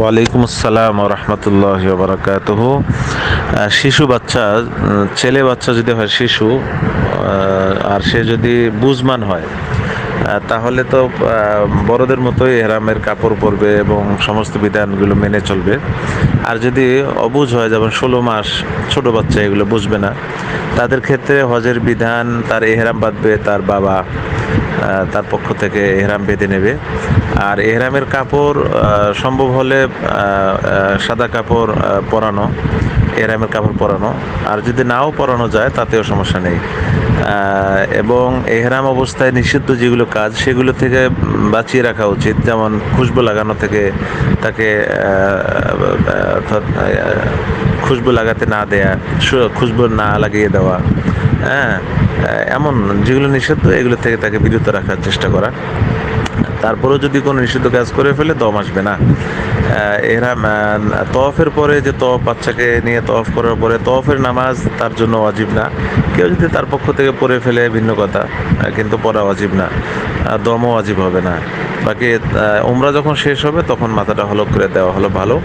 ওয়ালাইকুম আসসালাম রহমতুল্লাহ বারাকাতুহ। শিশু বাচ্চা ছেলে বাচ্চা যদি হয়, শিশু আর সে যদি বুঝমান হয় তাহলে তো বড়দের মতোই এহরামের কাপড় পরবে এবং সমস্ত বিধানগুলো মেনে চলবে। আর যদি অবুঝ হয়, যেমন ষোলো মাস ছোট বাচ্চা এগুলো বুঝবে না, তাদের ক্ষেত্রে হজের বিধান, তার এহরাম বাঁধবে তার বাবা। তার পক্ষ থেকে এহরাম বেঁধে নেবে। আর এহরামের কাপড় সম্ভব হলে সাদা কাপড় পরানো, এহরামের কাপড় পরানো। আর যদি নাও পরানো যায়, তাতেও সমস্যা নেই। এবং এহরাম অবস্থায় নিষিদ্ধ যেগুলো কাজ, সেগুলো থেকে বাঁচিয়ে রাখা উচিত। যেমন খুশবু লাগানো থেকে তাকে খুশবু লাগাতে না দেয়া খুশবু না লাগিয়ে দেওয়া। হ্যাঁ এমন যেগুলো নিষিদ্ধ, এগুলো থেকে তাকে বিরত রাখার চেষ্টা করা। তারপরেও যদি কোনো নিষিদ্ধ কাজ করে ফেলে, দম আসবে না। এরা তওয়াফের পরে যে তফ বাচ্চাকে নিয়ে তওয়াফ করার পরে তফের নামাজ তার জন্য অজীব না। কেউ যদি তার পক্ষ থেকে পড়ে ফেলে, ভিন্ন কথা কিন্তু পড়া অজীব না। দমও অজীব হবে না। বাকি উমরা যখন শেষ হবে, তখন মাথাটা হলক করে দেওয়া হলো ভালো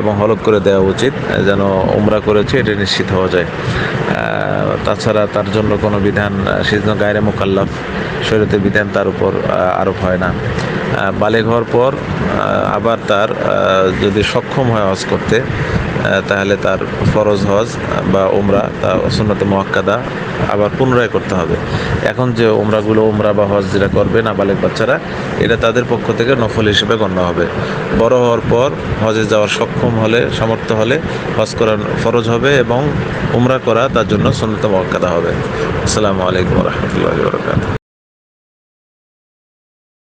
এবং হলক করে দেওয়া উচিত যেন উমরা করেছে, এটা নিশ্চিত হওয়া যায়। তাছাড়া তার জন্য কোনো বিধান সেজন্য গায়রে মোকাল্লাফ শরীরের বিধান তার উপর আরোপ হয় না। বালে হওয়ার পর আবার তার যদি সক্ষম হয় হজ করতে তাহলে তার ফরজ হজ বা উমরা, তা সুন্নত মোয়াক্কাদা আবার পুনরায় করতে হবে। এখন যে ওমরাগুলো উমরা বা হজ যেটা করবে নাবালেগ বাচ্চারা, এটা তাদের পক্ষ থেকে নফল হিসেবে গণ্য হবে। বড় হওয়ার পর হজে যাওয়ার সক্ষম হলে, সামর্থ্য হলে হজ করার ফরজ হবে এবং উমরা করা তার জন্য সুন্নত মোয়াক্কাদা হবে। আসসালামু আলাইকুম রহমতুল্লাহ